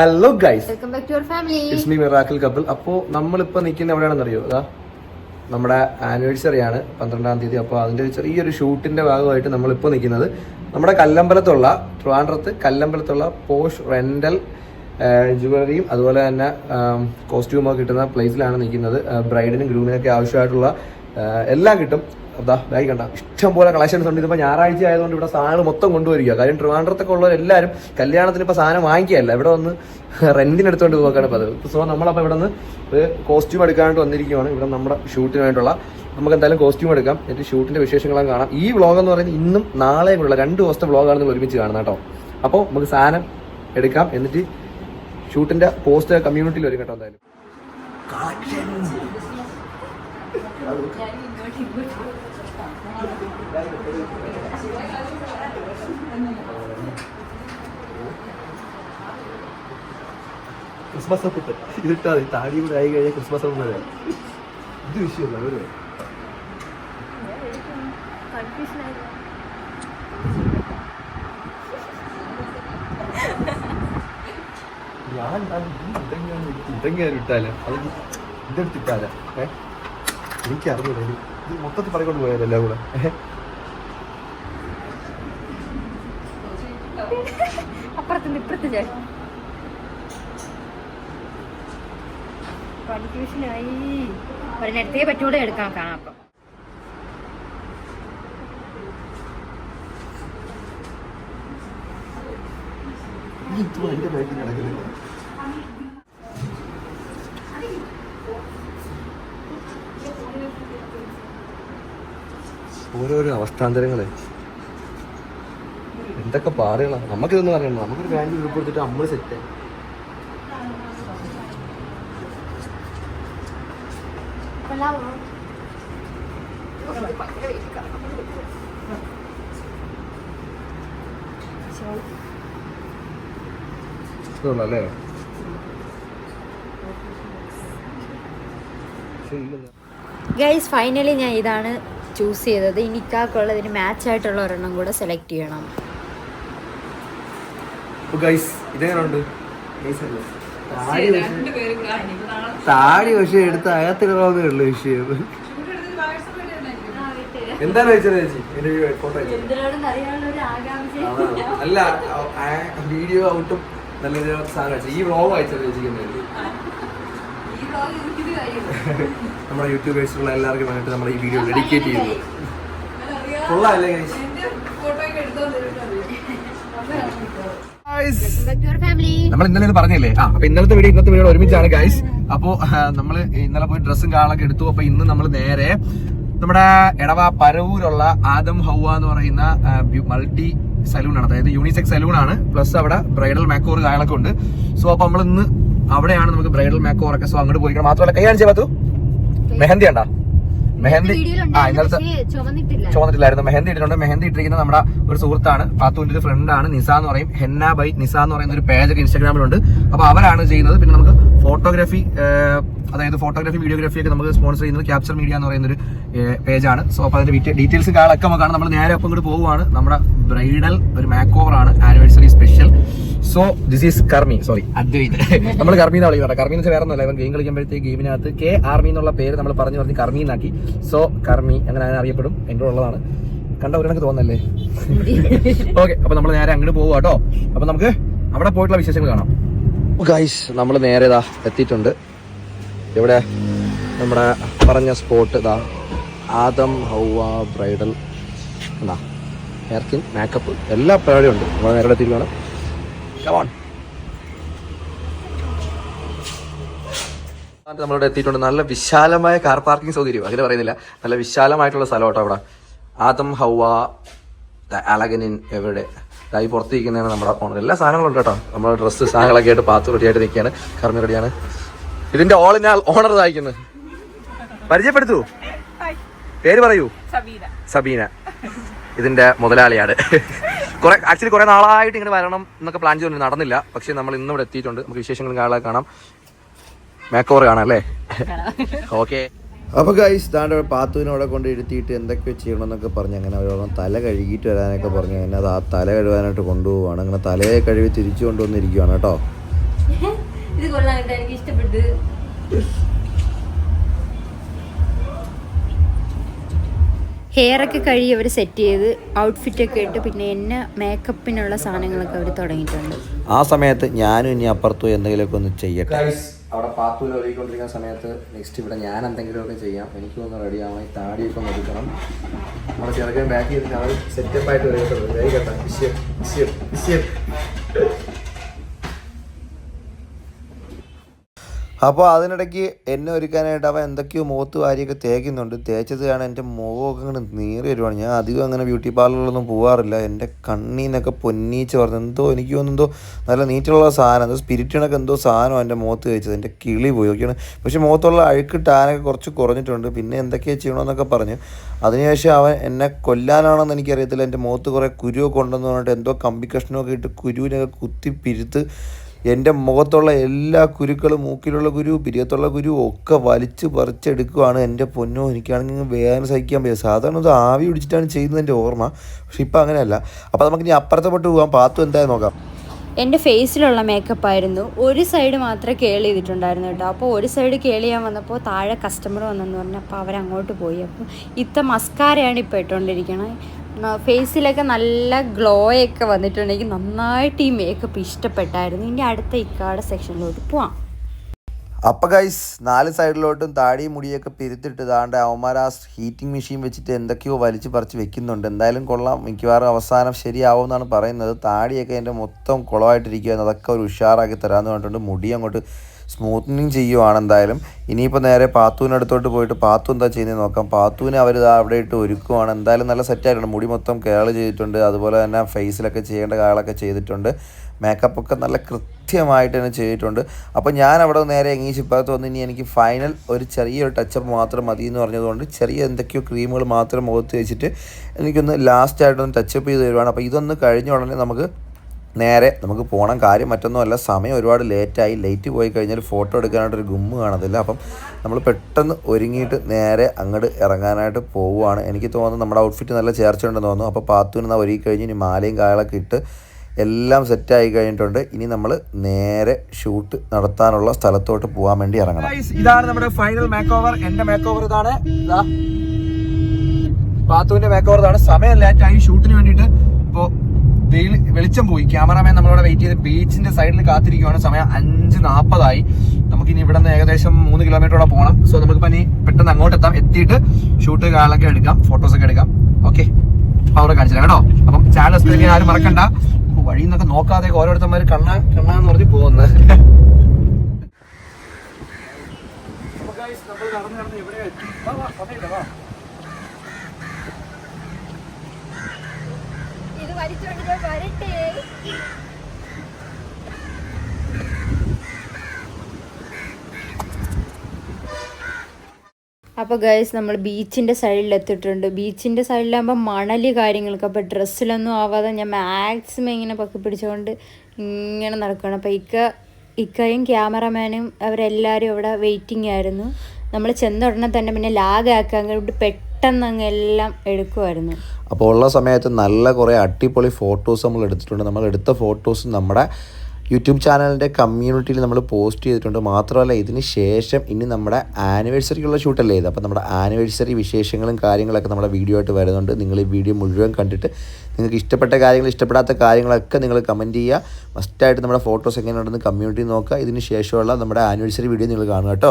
Hello guys welcome back to your family it's me miracle couple അപ്പോൾ നമ്മളിപ്പോൾ നിൽക്കുന്ന എവിടെയാണെന്ന് അറിയോ? അതാ നമ്മുടെ ആനിവേഴ്സറി ആണ്. പന്ത്രണ്ടാം തീയതി. അപ്പോൾ അതിന്റെ ഒരു ചെറിയൊരു ഷൂട്ടിന്റെ ഭാഗമായിട്ട് നമ്മളിപ്പോൾ നിൽക്കുന്നത്. നമ്മുടെ കല്ലമ്പലത്തുള്ള ട്രിവാൻഡ്രത്ത് കല്ലമ്പലത്തുള്ള പോഷ് റെന്റൽ ജുവലറിയും അതുപോലെ തന്നെ കോസ്റ്റ്യൂമൊക്കെ കിട്ടുന്ന പ്ലേസിലാണ് നിൽക്കുന്നത്. ബ്രൈഡിനും ഗ്രൂമിനൊക്കെ ആവശ്യമായിട്ടുള്ള എല്ലാം കിട്ടും. അതാ ബാഗ് കണ്ട. ഇഷ്ടം പോലെ കളക്ഷൻസ് ഉണ്ട്. ഇതിപ്പോൾ ഞായറാഴ്ച ആയതുകൊണ്ട് ഇവിടെ സാധനങ്ങൾ മൊത്തം കൊണ്ടുവരിക. കാര്യം ട്രിവാൻഡ്രത്തൊക്കെ ഉള്ളവരെല്ലാവരും കല്യാണത്തിന് ഇപ്പോൾ സാധനം വാങ്ങിക്കുകയല്ല. ഇവിടെ വന്ന് റെന്റിന് എടുത്തുകൊണ്ട് പോകാണ് പതിവ് സോ നമ്മളപ്പോൾ ഇവിടെ നിന്ന് ഒരു കോസ്റ്റ്യൂം എടുക്കാനായിട്ട് വന്നിരിക്കുകയാണ് ഇവിടെ നമ്മുടെ ഷൂട്ടിന് വേണ്ടിയുള്ള നമുക്ക് എന്തായാലും കോസ്റ്റ്യൂം എടുക്കാം. എന്നിട്ട് ഷൂട്ടിന്റെ വിശേഷങ്ങളും കാണാം. ഈ വ്ളോഗ് എന്ന് പറയുന്നത് ഇന്നും നാളെയും ഉള്ള രണ്ട് ദിവസത്തെ വ്ളോഗാണ് നിങ്ങൾ ഒരുമിച്ച് കാണുന്നത് കേട്ടോ. അപ്പോൾ നമുക്ക് സാധനം എടുക്കാം. എന്നിട്ട് ഷൂട്ടിന്റെ പോസ്റ്റ് കമ്മ്യൂണിറ്റിയിൽ വരും കേട്ടോ എന്തായാലും. ക്രിസ്മസ് പുട്ട് ഇതിട്ടാ താടി കൂടെ ആയി കഴിഞ്ഞാൽ ക്രിസ്മസ് പുട്ട് ഇത് വിഷയമല്ല അവർ ഞാൻ ഇതെങ്ങനെ ഇട്ടാലോ? അത് ഇതെടുത്തിട്ടാലേ ഏ? എനിക്ക് അറിഞ്ഞില്ല ഇത് മൊത്തത്തിൽ പറഞ്ഞുകൊണ്ട് പോയാലല്ല കൂടെ? ഏഹ് അപ്പുറത്തുണ്ട് ഇപ്പുറത്ത് ചേട്ടൻ കൺഫ്യൂഷനായി ഒരെണ്ണത്തെ പറ്റൂടെ എടുക്കാൻ കാണാം അപ്പം. ഇതും എന്റെ ബാഗിൽ നടക്കുന്നില്ല ഓരോരോ അവസ്ഥാന്തരങ്ങളെ. എന്തൊക്കെ പാടുകളാണ് നമുക്കിതൊന്നും അറിയണം നമുക്കൊരു ബാങ്ക് ഗ്രൂപ്പ് എടുത്തിട്ട് നമ്മൾ സെറ്റ് അല്ലേ ഗൈസ് ഫൈനലി ഞാൻ ഇതാണ് ചൂസ് ചെയ്തത്. ഇനിക്കാക്കുള്ളതിന് മാച്ച് ആയിട്ടുള്ള ഒരെണ്ണം കൂടെ സെലക്ട് ചെയ്യണം? താടി പക്ഷേ- എടുത്ത് അകത്തിടണമെന്നേ ഉള്ളു വിഷയം എന്താണ് ചോദിച്ചത് ചേച്ചി? ഫോട്ടോ അല്ല വീഡിയോ ഔട്ടും നല്ലൊരു സാധനം ഈ വ്ളോഗ് അയച്ചത് ചേച്ചിക്ക് നമ്മുടെ യൂട്യൂബേഴ്സുള്ള എല്ലാവർക്കും വേണ്ടിയിട്ട് നമ്മൾ ഈ വീഡിയോ ഡെഡിക്കേറ്റ് ചെയ്യുന്നു. ഫാമിലി നമ്മൾ ഇന്നലെ പറഞ്ഞില്ലേ? ആ അപ്പൊ ഇന്നലത്തെ വീഡിയോ ഇന്നത്തെ വീഡിയോ ഒരുമിച്ചാണ് ഗൈസ് അപ്പോ നമ്മൾ ഇന്നലെ പോയി ഡ്രസ്സും കാളൊക്കെ എടുത്തു. അപ്പൊ ഇന്ന് നമ്മൾ നേരെ നമ്മുടെ എടവ പരവൂരുള്ള ആദം ഹൗവ എന്ന് പറയുന്ന മൾട്ടി സലൂൺ ആണ്. അതായത് യൂണിസെക്സ് സലൂൺ ആണ്. പ്ലസ് അവിടെ ബ്രൈഡൽ മാക്കോർ കാളൊക്കെ ഉണ്ട്. സോ അപ്പൊ നമ്മൾ ഇന്ന് അവിടെയാണ് നമുക്ക് ബ്രൈഡൽ മാക്കോർ ഒക്കെ സോ അങ്ങോട്ട് പോയിക്കണം മാത്രമല്ല കൈ കാണിച്ചേ പറ്റൂ മെഹന്തി ഉണ്ടാ മെഹന്തി ആ ഇന്നലത്തെ ചുമന്നിട്ടില്ല. ചോദിച്ചിട്ടില്ലായിരുന്നു മെഹന്തി ഇട്ടിട്ടുണ്ട്. മെഹന്തി ഇട്ടിരിക്കുന്ന നമ്മുടെ ഒരു സുഹൃത്താണ്. പാത്തുവിന്റെ ഒരു ഫ്രണ്ടാണ് നിസ എന്ന് പറയും. ഹെന്ന ബൈ നിസ എന്ന് പറയുന്ന ഒരു പേജ് ഒക്കെ ഇൻസ്റ്റാഗ്രാമിലുണ്ട് അപ്പൊ അവരാണ് ചെയ്യുന്നത്. പിന്നെ നമുക്ക് ഫോട്ടോഗ്രാഫി അതായത് ഫോട്ടോഗ്രാഫി വീഡിയോഗ്രാഫി ഒക്കെ നമുക്ക് സ്പോൺസർ ചെയ്യുന്നത് ക്യാപ്ചർ മീഡിയ എന്ന് പറയുന്ന ഒരു പേജാണ് സോ അപ്പോൾ അതിന്റെ ഡീറ്റെയിൽസ് കാളൊക്കെ നമുക്കാണ് നമ്മൾ നേരെ ഒപ്പം ഇങ്ങോട്ട് പോവുകയാണ്. നമ്മുടെ ബ്രൈഡൽ ഒരു മാക്ക് ഓവർ ആണ്. Anniversary special so this is Karmi sorry Advaith. നമ്മൾ കർമ്മി എന്ന് വിളിക്കുന്നത് കർമ്മി എന്ന് വെച്ചാൽ വേറെ ഒന്നുമല്ല. ഇവൻ ഗെയിം കളിക്കുമ്പോഴത്തേക്ക് ഗെയിമിനകത്ത് കെ ആർമി എന്നുള്ള പേര് നമ്മൾ പറഞ്ഞു പറഞ്ഞ് കർമ്മി എന്നാക്കി സോ കർമ്മി അങ്ങനെ അതിനെ അറിയപ്പെടും. എന്റെ ഉള്ളതാണ്. കണ്ട കണ്ടവരെനിക്ക് തോന്നല്ലേ ഓക്കെ അപ്പൊ നമ്മൾ നേരെ അങ്ങോട്ട് പോകുക കേട്ടോ. അപ്പൊ നമുക്ക് അവിടെ പോയിട്ടുള്ള വിശേഷങ്ങൾ കാണാം. ഗൈസ് നമ്മൾ നേരെ ഇതാ എത്തിയിട്ടുണ്ട്. ഇവിടെ നമ്മുടെ പറഞ്ഞ സ്പോട്ട് ഇതാ. ആദം ഹൗവ ബ്രൈഡൽ എന്താ? ഹെയർ സ്കിൻ മേക്കപ്പ് എല്ലാ പരിപാടിയും ഉണ്ട്. നമ്മൾ നേരെ എത്തിയിരിക്കുകയാണ് കമോൺ നമ്മളിവിടെ എത്തിയിട്ടുണ്ട്. നല്ല വിശാലമായ കാർ പാർക്കിംഗ് സൗകര്യം അങ്ങനെ പറയുന്നില്ല. നല്ല വിശാലമായിട്ടുള്ള സ്ഥലം കേട്ടോ അവിടെ. ആദം ഹൗവ അലഗനിൻ എവിടെ? ഈ പുറത്തിരിക്കുന്നതാണ് നമ്മുടെ ഫോണിൽ എല്ലാ സാധനങ്ങളും ഉണ്ട് കേട്ടോ. നമ്മുടെ ഡ്രസ്സ് സാധനങ്ങളൊക്കെ ആയിട്ട് പാത്ത് റെഡിയായിട്ട് നിൽക്കുകയാണ്. കർമ്മി റെഡിയാണ്. ഇതിന്റെ ഓൾ ഇൻ ഓണർ ഇതായിരിക്കുന്നത് പരിചയപ്പെടുത്തൂ. പേര് പറയൂ. സബീന. ഇതിന്റെ മുതലാളിയാണ്. കുറെ ആക്ച്വലി കുറെ നാളായിട്ട് ഇങ്ങനെ വരണം എന്നൊക്കെ പ്ലാൻ ചെയ്തു നടന്നില്ല. പക്ഷെ നമ്മൾ ഇന്ന് ഇവിടെ എത്തിയിട്ടുണ്ട്. നമുക്ക് വിശേഷങ്ങളും കാണാൻ കാണാം. മേക്കോർ കാണാം അല്ലേ? ഓക്കെ അപ്പോൾ ഗൈസ് താണ്ട പാത്തുവിനോടെ അവിടെ കൊണ്ട് ഇരുത്തിയിട്ട് എന്തൊക്കെ ചെയ്യണമെന്നൊക്കെ പറഞ്ഞ് അങ്ങനെ അവരോട് തല കഴുകിയിട്ട് വരാനൊക്കെ പറഞ്ഞു അങ്ങനെ അത് ആ തല കഴുകാനായിട്ട് കൊണ്ടുപോവാണ് അങ്ങനെ തലയെ കഴുകി തിരിച്ചു കൊണ്ടുവന്നിരിക്കുവാണ് കേട്ടോ. ഇത് കൊള്ളാം കേട്ടോ എനിക്ക് ഇഷ്ടപ്പെട്ടു. ഹെയർ ഒക്കെ കഴുകി അവർ സെറ്റ് ചെയ്ത് ഔട്ട്ഫിറ്റ് ഒക്കെ ഇട്ട് പിന്നെ എന്നെ മേക്കപ്പിനുള്ള സാധനങ്ങളൊക്കെ അവർ തുടങ്ങിയിട്ടുണ്ട്. ആ സമയത്ത് ഞാനും ഇനി അപ്പുറത്തു എന്തെങ്കിലുമൊക്കെ ഒന്ന് ചെയ്യട്ടെ. അവിടെ പാത്തൂല ഒഴുകിക്കൊണ്ടിരിക്കുന്ന സമയത്ത് നെക്സ്റ്റ് ഇവിടെ ഞാൻ എന്തെങ്കിലുമൊക്കെ ചെയ്യാം. എനിക്ക് ഒന്ന് റെഡി ആവണം. ഈ താടിയൊക്കെ ഒന്ന് നമ്മുടെ ചെറുക്കൻ ബാക്ക് ചെയ്തിട്ട് അവർ സെറ്റപ്പായിട്ട് ആയിട്ട് വരും വേഗം കേട്ടോ. വിഷയം വിഷയം വിഷയം. അപ്പോൾ അതിനിടയ്ക്ക് എന്നെ ഒരുക്കാനായിട്ട് അവൻ എന്തൊക്കെയോ മുഖത്ത് വാരിയൊക്കെ തേക്കുന്നുണ്ട്. തേച്ചത് കാണാൻ എന്റെ മുഖമൊക്കെ ഇങ്ങനെ നീറി വരുവാണ്. ഞാൻ അധികം അങ്ങനെ ബ്യൂട്ടി പാർലറിലൊന്നും പോകാറില്ല എന്റെ കണ്ണീന്നൊക്കെ പൊന്നീച്ച് പറഞ്ഞു എന്തോ എനിക്ക് തോന്നുന്നു നല്ല നീറ്റുള്ള സാധനം എന്തോ സ്പിരിറ്റിനൊക്കെ എന്തോ സാധനം എന്റെ മുഖത്ത് തേച്ചത്. എന്റെ കിളി പോയി ഒക്കെയാണ് പക്ഷേ മുഖത്തുള്ള അഴുക്ക് ടാനൊക്കെ കുറച്ച് കുറഞ്ഞിട്ടുണ്ട്. പിന്നെ എന്തൊക്കെയാണ് ചെയ്യണമെന്നൊക്കെ പറഞ്ഞു. അതിനുശേഷം അവൻ എന്നെ കൊല്ലാനാണെന്ന് എനിക്കറിയത്തില്ല. എന്റെ മുഖത്ത് കുറേ കുരുവൊക്കെ ഉണ്ടെന്ന് പറഞ്ഞിട്ട് എന്തോ കമ്പി കഷ്ണമൊക്കെ ഇട്ട് കുരുവിനൊക്കെ കുത്തി പിരുത്ത് എന്റെ മുഖത്തുള്ള എല്ലാ കുരുക്കളും മൂക്കിലുള്ള കുരു പിരിയത്തുള്ള കുരു ഒക്കെ വലിച്ച് പറിച്ചെടുക്കുവാണ് എന്റെ പൊന്നോ. എനിക്കാണെങ്കിൽ വേദന സഹിക്കാൻ പറ്റില്ല സാധാരണ ഇത് ആവി പിടിച്ചിട്ടാണ് ചെയ്യുന്നത് എന്റെ ഓർമ്മ. പക്ഷെ ഇപ്പം അങ്ങനെയല്ല. അപ്പോൾ നമുക്ക് ഇനി അപ്പുറത്തെ പെട്ട് പോകാം പാത്തു എന്തായാലും നോക്കാം. എന്റെ ഫേസിലുള്ള മേക്കപ്പ് ആയിരുന്നു. ഒരു സൈഡ് മാത്രമേ കേൾ ചെയ്തിട്ടുണ്ടായിരുന്നു കേട്ടോ. അപ്പോൾ ഒരു സൈഡ് കേൾ ചെയ്യാൻ വന്നപ്പോൾ താഴെ കസ്റ്റമർ വന്നെന്ന് പറഞ്ഞു അപ്പോൾ അവരങ്ങോട്ട് പോയി. അപ്പോൾ ഇത്ത മസ്കാരയാണ് ഇപ്പോൾ ഇട്ടുകൊണ്ടിരിക്കണത് ഫേസിലൊക്കെ നല്ല ഗ്ലോ ഒക്കെ വന്നിട്ടുണ്ട് എനിക്ക് നന്നായിട്ട് ഈ മേക്കപ്പ് ഇഷ്ടപ്പെട്ടായിരുന്നു. ഇനി അടുത്ത ഇക്കാടെ സെക്ഷനിലോട്ട് പോവാം. അപ്പം ഗൈസ് നാല് സൈഡിലോട്ടും താടിയും മുടിയൊക്കെ പിരുത്തിട്ട് താണ്ട് അവന്മാർ ആ ഹീറ്റിംഗ് മെഷീൻ വെച്ചിട്ട് എന്തൊക്കെയോ വലിച്ചു പറിച്ച് വെക്കുന്നുണ്ട്. എന്തായാലും കൊള്ളാം. മിക്കവാറും അവസാനം ശരിയാവും എന്നാണ് പറയുന്നത്. താടിയൊക്കെ എന്റെ മൊത്തം കുളമായിട്ടിരിക്കുകയെന്ന് അതൊക്കെ ഒരു ഉഷാറാക്കി തരാമെന്ന് പറഞ്ഞിട്ടുണ്ട്. മുടി അങ്ങോട്ട് സ്മൂത്തനിങ് ചെയ്യുവാണ് എന്തായാലും ഇനിയിപ്പോൾ നേരെ പാത്തൂവിന്റെ അടുത്തോട്ട് പോയിട്ട് പാത്തു എന്താ ചെയ്യുന്നത് നോക്കാം. പാത്തുവിനെ അവർ അവിടെ ഇട്ട് ഒരുക്കുവാണ്. എന്തായാലും നല്ല സെറ്റായിട്ടുണ്ട് മുടി മൊത്തം കേൾ ചെയ്തിട്ടുണ്ട്. അതുപോലെ തന്നെ ഫേസിലൊക്കെ ചെയ്യേണ്ട കാര്യങ്ങളൊക്കെ ചെയ്തിട്ടുണ്ട്. മേക്കപ്പ് ഒക്കെ നല്ല കൃത്യമായിട്ട് തന്നെ ചെയ്തിട്ടുണ്ട്. അപ്പോൾ ഞാൻ അവിടെ നേരെ എങ്ങനെ ഇപ്പുറത്ത് വന്ന് ഇനി എനിക്ക് ഫൈനൽ ഒരു ചെറിയൊരു ടച്ചപ്പ് മാത്രം മതി എന്ന് പറഞ്ഞതുകൊണ്ട് ചെറിയ എന്തൊക്കെയോ ക്രീമുകൾ മാത്രം മുഖത്ത് വെച്ചിട്ട് എനിക്കൊന്ന് ലാസ്റ്റായിട്ടൊന്ന് ടച്ചപ്പ് ചെയ്ത് തരുവാണ്. അപ്പോൾ ഇതൊന്ന് കഴിഞ്ഞ ഉടനെ നമുക്ക് നേരെ നമുക്ക് പോകണം കാര്യം മറ്റൊന്നുമല്ല സമയം ഒരുപാട് ലേറ്റായി. ലേറ്റ് പോയി കഴിഞ്ഞാൽ ഫോട്ടോ എടുക്കാനായിട്ടൊരു ഗുമ്മ് കാണത്തില്ല. അപ്പം നമ്മൾ പെട്ടെന്ന് ഒരുങ്ങിയിട്ട് നേരെ അങ്ങോട്ട് ഇറങ്ങാനായിട്ട് പോവുകയാണ്. എനിക്ക് തോന്നുന്നു നമ്മുടെ ഔട്ട്ഫിറ്റ് നല്ല ചേർച്ചയുണ്ടെന്ന് തോന്നുന്നു. അപ്പോൾ പാത്തുവിന് ഒരുങ്ങി കഴിഞ്ഞ് ഇനി മാലയും കായകളൊക്കെ ഇട്ട് എല്ലാം സെറ്റായി കഴിഞ്ഞിട്ടുണ്ട്. ഇനി നമ്മൾ നേരെ ഷൂട്ട് നടത്താനുള്ള സ്ഥലത്തോട്ട് പോകാൻ വേണ്ടി ഇറങ്ങണം. ഇതാണ് നമ്മുടെ ഫൈനൽ മേക്ക് ഓവർ എന്റെ മേക്ക് ഓവർ ഇതാണ്. ഇതാ. പാത്തുവിന്റെ മേക്ക് ഓവർ ഇതാണ്. സമയം ലേറ്റായി ഷൂട്ടിന് വേണ്ടിയിട്ട്. ഇപ്പോ വെയിൽ വെളിച്ചം പോയി. ക്യാമറാമാൻ നമ്മളവിടെ വെയിറ്റ് ചെയ്ത് ബീച്ചിന്റെ സൈഡിൽ കാത്തിരിക്കുവാണ്. സമയം അഞ്ച് നാൽപ്പതായി നമുക്കിനി ഇവിടെ നിന്ന് ഏകദേശം മൂന്ന് കിലോമീറ്ററോളം പോകണം സോ നമുക്ക് ഇനി പെട്ടെന്ന് അങ്ങോട്ട് എത്താം എത്തിയിട്ട് ഷൂട്ട് കാലൊക്കെ എടുക്കാം ഫോട്ടോസ് ഒക്കെ എടുക്കാം. ഓക്കെ അവിടെ കാണിച്ചു തരാം കേട്ടോ. അപ്പം ചാനൽ സബ്സ്ക്രൈബ് ആരും മറക്കണ്ട. ഇപ്പൊ വഴി നിന്നൊക്കെ നോക്കാതെ ഓരോരുത്തന്മാർ കണ്ണ കണ്ണാന്ന് പറഞ്ഞ് പോകുന്നത് അപ്പൊ guys, നമ്മൾ നടന്ന് നടന്ന് ഇവിടെ എത്തി. വാ, വാ, വന്നേക്ക്, വാ. ഇത് വലിച്ചുകൊണ്ട് ഞാൻ വരട്ടെ അപ്പോൾ ഗൈസ് നമ്മൾ ബീച്ചിന്റെ സൈഡിൽ എത്തിയിട്ടുണ്ട്. ബീച്ചിന്റെ സൈഡിലാകുമ്പോൾ മണൽ കാര്യങ്ങളൊക്കെ. അപ്പോൾ ഡ്രസ്സിലൊന്നും ആവാതെ ഞാൻ മാക്സിമം ഇങ്ങനെ പൊക്കി പിടിച്ചുകൊണ്ട് ഇങ്ങനെ നടക്കുകയാണ് അപ്പോൾ ഇക്ക ഇക്കയും ക്യാമറമാനും അവരെല്ലാവരും ഇവിടെ വെയിറ്റിംഗ് ആയിരുന്നു. നമ്മൾ ചെന്ന ഉടനെ തന്നെ പിന്നെ ലാഗ് ആക്കാൻ വേണ്ടി പെട്ടെന്ന് അങ്ങ് എല്ലാം എടുക്കുമായിരുന്നു അപ്പോൾ ഉള്ള സമയത്ത് നല്ല കുറേ അടിപൊളി ഫോട്ടോസ് നമ്മൾ എടുത്തിട്ടുണ്ട്. നമ്മൾ എടുത്ത ഫോട്ടോസ് നമ്മുടെ യൂട്യൂബ് ചാനലിന്റെ കമ്മ്യൂണിറ്റിയിൽ നമ്മൾ പോസ്റ്റ് ചെയ്തിട്ടുണ്ട്. മാത്രമല്ല ഇതിന് ശേഷം ഇനി നമ്മുടെ ആനിവേഴ്സറിക്കുള്ള ഷൂട്ടല്ലേ ഇത്? അപ്പോൾ നമ്മുടെ ആനിവേഴ്സറി വിശേഷങ്ങളും കാര്യങ്ങളൊക്കെ നമ്മുടെ വീഡിയോ ആയിട്ട് വരുന്നുണ്ട്. നിങ്ങൾ ഈ വീഡിയോ മുഴുവൻ കണ്ടിട്ട് നിങ്ങൾക്ക് ഇഷ്ടപ്പെട്ട കാര്യങ്ങൾ ഇഷ്ടപ്പെടാത്ത കാര്യങ്ങളൊക്കെ നിങ്ങൾ കമന്റ് ചെയ്യുക. മസ്റ്റായിട്ട് നമ്മുടെ ഫോട്ടോസ് എങ്ങനെയുണ്ടെന്ന് കമ്മ്യൂണിറ്റി നോക്കുക. ഇതിന് ശേഷമുള്ള നമ്മുടെ ആനിവേഴ്സറി വീഡിയോ നിങ്ങൾ കാണുക കേട്ടോ.